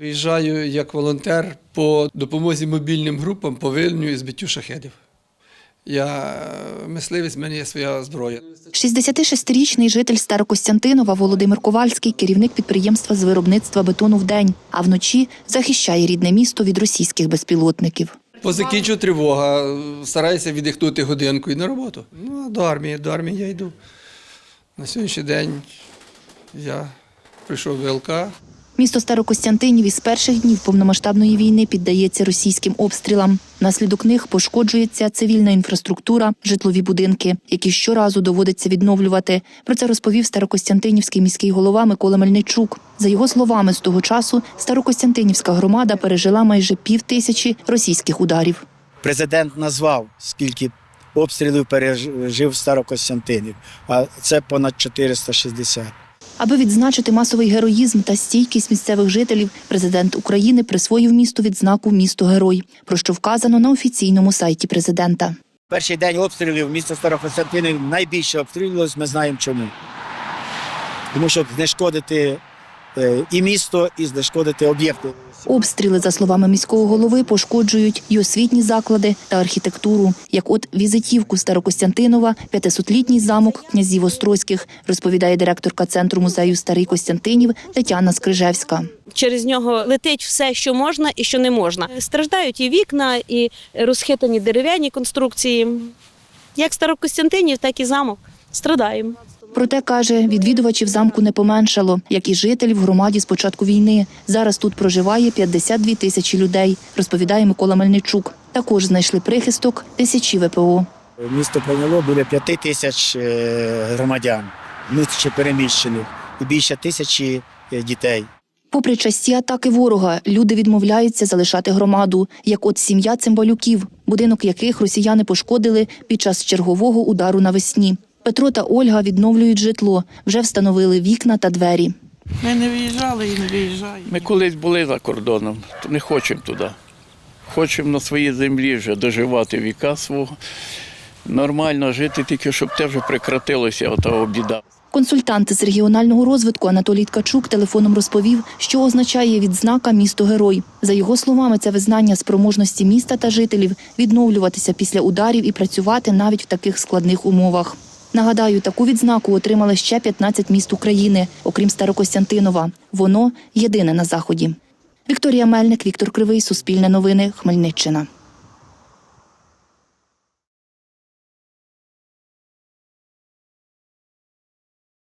Виїжджаю як волонтер по допомозі мобільним групам по виявленню і збиттю шахедів. Я мисливець, в мене є своя зброя. 66-річний житель Старокостянтинова Володимир Ковальський, керівник підприємства з виробництва бетону в день, а вночі захищає рідне місто від російських безпілотників. По закінчу тривога, стараюся віддихнути годинку і на роботу. Ну, а до армії, до армії я йду. На сьогоднішній день я прийшов в ВЛК. Місто Старокостянтинів із перших днів повномасштабної війни піддається російським обстрілам. Внаслідок них пошкоджується цивільна інфраструктура, житлові будинки, які щоразу доводиться відновлювати. Про це розповів Старокостянтинівський міський голова Микола Мельничук. За його словами, з того часу Старокостянтинівська громада пережила майже пів тисячі російських ударів. Президент назвав, скільки обстрілів пережив Старокостянтинів, а це понад 460. Аби відзначити масовий героїзм та стійкість місцевих жителів, президент України присвоїв місту відзнаку Місто Герой, про що вказано на офіційному сайті президента. Перший день обстрілів місто Старокостянтинів найбільше обстрілювалось, ми знаємо чому. Тому що знешкодити і місто, і знешкодити об'єкти. Обстріли, за словами міського голови, пошкоджують і освітні заклади та архітектуру, як от візитівку Старокостянтинова, 500-літній замок князів Острозьких, розповідає директорка центру музею Старий Костянтинів Тетяна Скрижевська. Через нього летить все, що можна і що не можна. Страждають і вікна, і розхитані дерев'яні конструкції. Як Старокостянтинів, так і замок. Страдаємо. Проте каже, відвідувачів замку не поменшало, як і жителів в громаді з початку війни. Зараз тут проживає 52 тисячі людей, розповідає Микола Мельничук. Також знайшли прихисток тисячі ВПО. Місто прийняло біля п'яти тисяч е, громадян, внутрішньо переміщених, і більше тисячі е, дітей. Попри часті атаки ворога, люди відмовляються залишати громаду, як от сім'я цимбалюків, будинок яких росіяни пошкодили під час чергового удару навесні. Петро та Ольга відновлюють житло, вже встановили вікна та двері. Ми не виїжджали і не виїжджаємо. Ми колись були за кордоном, то не хочемо туди. Хочемо на своїй землі вже доживати віка свого, нормально жити, тільки щоб те вже прекратилося, ота біда. Консультант з регіонального розвитку Анатолій Ткачук телефоном розповів, що означає відзнака місто герой. За його словами, це визнання спроможності міста та жителів відновлюватися після ударів і працювати навіть в таких складних умовах. Нагадаю, таку відзнаку отримали ще 15 міст України, окрім Старокостянтинова. Воно єдине на заході. Вікторія Мельник, Віктор Кривий, Суспільне новини, Хмельниччина.